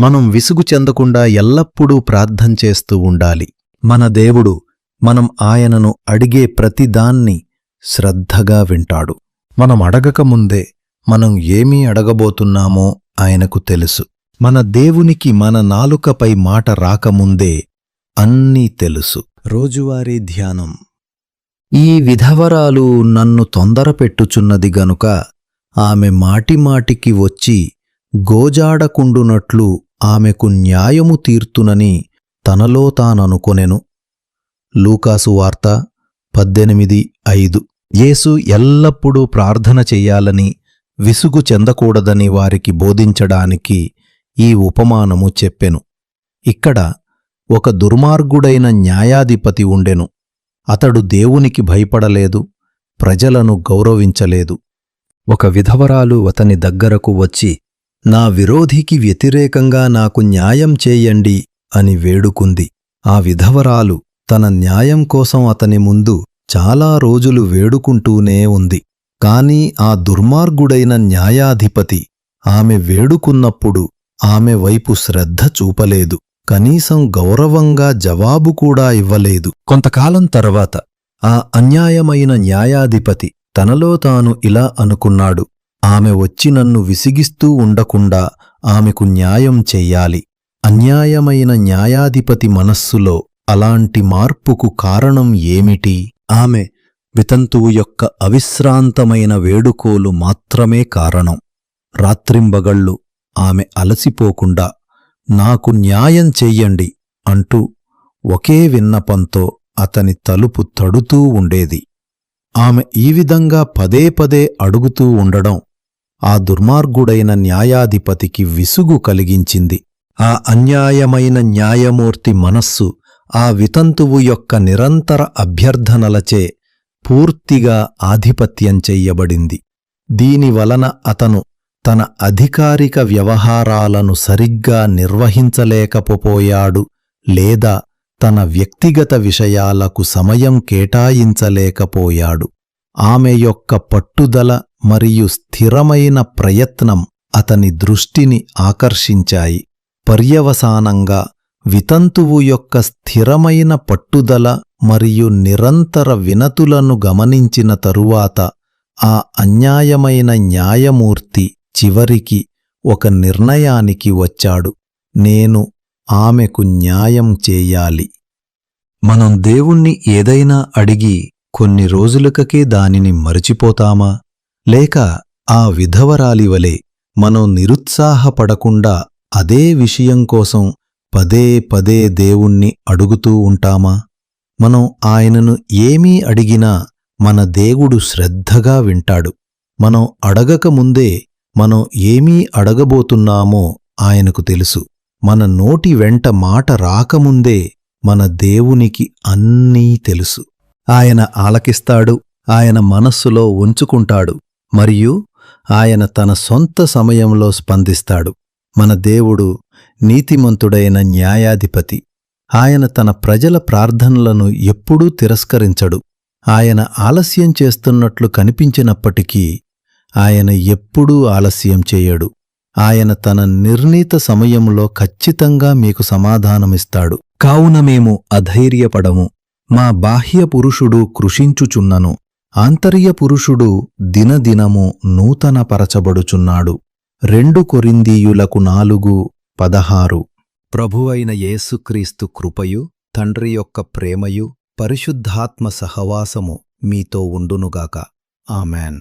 మనం విసుగు చెందకుండా ఎల్లప్పుడూ ప్రార్థన చేస్తూ ఉండాలి. మన దేవుడు మనం ఆయనను అడిగే ప్రతిదాన్ని శ్రద్ధగా వింటాడు. మనం అడగకముందే మనం ఏమీ అడగబోతున్నామో ఆయనకు తెలుసు. మన దేవునికి మన నాలుకపై మాట రాకముందే అన్నీ తెలుసు. రోజువారీ ధ్యానం. ఈ విధవరాలు నన్ను తొందరపెట్టుచున్నది గనుక ఆమె మాటిమాటికి వచ్చి గోజాడకుండునట్లు ఆమెకు న్యాయము తీర్తునని తనలో తాననుకొనెను. లూకాసు వార్త పద్దెనిమిది ఐదు. యేసు ఎల్లప్పుడూ ప్రార్థన చెయ్యాలని విసుగు చెందకూడదని వారికి బోధించడానికి ఈ ఉపమానము చెప్పెను. ఇక్కడ ఒక దుర్మార్గుడైన న్యాయాధిపతి ఉండెను. అతడు దేవునికి భయపడలేదు ప్రజలను గౌరవించలేదు. ఒక విధవరాలు అతని దగ్గరకు వచ్చి నా విరోధికి వ్యతిరేకంగా నాకు న్యాయం చేయండి అని వేడుకుంది. ఆ విధవరాలు తన న్యాయం కోసం అతని ముందు చాలా రోజులు వేడుకుంటూనే ఉంది. కాని ఆ దుర్మార్గుడైన న్యాయాధిపతి ఆమె వేడుకున్నప్పుడు ఆమె వైపు శ్రద్ధ చూపలేదు. కనీసం గౌరవంగా జవాబు కూడా ఇవ్వలేదు. కొంతకాలం తర్వాత ఆ అన్యాయమైన న్యాయాధిపతి తనలో తాను ఇలా అనుకున్నాడు. ఆమె వచ్చి నన్ను విసిగిస్తూ ఉండకుండా ఆమెకు న్యాయం చెయ్యాలి. అన్యాయమైన న్యాయాధిపతి మనస్సులో అలాంటి మార్పుకు కారణం ఏమిటి? ఆమె వితంతువు యొక్క అవిశ్రాంతమైన వేడుకోలు మాత్రమే కారణం. రాత్రింబగళ్ళు ఆమె అలసిపోకుండా నాకు న్యాయం చెయ్యండి అంటూ ఒకే విన్నపంతో అతని తలుపు తడుతూ ఉండేది. ఆమె ఈ విధంగా పదే పదే అడుగుతూ ఉండడం ఆ దుర్మార్గుడైన న్యాయాధిపతికి విసుగు కలిగించింది. ఆ అన్యాయమైన న్యాయమూర్తి మనస్సు ఆ వితంతువు యొక్క నిరంతర అభ్యర్థనలచే పూర్తిగా ఆధిపత్యం చెయ్యబడింది. దీనివలన అతను తన అధికారిక వ్యవహారాలను సరిగ్గా నిర్వహించలేకపోయాడు లేదా తన వ్యక్తిగత విషయాలకు సమయం కేటాయించలేకపోయాడు. ఆమె యొక్క పట్టుదల మరియు స్థిరమైన ప్రయత్నం అతని దృష్టిని ఆకర్షించాయి. పర్యవసానంగా వితంతువు యొక్క స్థిరమైన పట్టుదల మరియు నిరంతర వినతులను గమనించిన తరువాత ఆ అన్యాయమైన న్యాయమూర్తి చివరికి ఒక నిర్ణయానికి వచ్చాడు. నేను ఆమెకు న్యాయం చేయాలి. మనం దేవుణ్ణి ఏదైనా అడిగి కొన్ని రోజులకకే దానిని మరచిపోతామా? లేక ఆ విధవరాలివలే మనం నిరుత్సాహపడకుండా అదే విషయం కోసం పదే పదే దేవుణ్ణి అడుగుతూ ఉంటామా? మనం ఆయనను ఏమీ అడిగినా మన దేవుడు శ్రద్ధగా వింటాడు. మనం అడగకముందే మనం ఏమీ అడగబోతున్నామో ఆయనకు తెలుసు. మన నోటి వెంట మాట రాకముందే మన దేవునికి అన్నీ తెలుసు. ఆయన ఆలకిస్తాడు ఆయన మనస్సులో ఉంచుకుంటాడు మరియు ఆయన తన సొంత సమయంలో స్పందిస్తాడు. మన దేవుడు నీతిమంతుడైన న్యాయాధిపతి. ఆయన తన ప్రజల ప్రార్థనలను ఎప్పుడూ తిరస్కరించడు. ఆయన ఆలస్యం చేస్తున్నట్లు కనిపించినప్పటికీ ఆయన ఎప్పుడూ ఆలస్యం చేయడు. ఆయన తన నిర్ణీత సమయంలో ఖచ్చితంగా మీకు సమాధానమిస్తాడు. కావున మేము అధైర్యపడము. మా బాహ్య పురుషుడు కృషించుచున్నను ఆంతర్య పురుషుడు దినదినము నూతనపరచబడుచున్నాడు. రెండు కొరిందీయులకు నాలుగు పదహారు. ప్రభువైన యేసుక్రీస్తు కృపయు తండ్రి యొక్క ప్రేమయు పరిశుద్ధాత్మ సహవాసము మీతో ఉండునుగాక. ఆమెన్.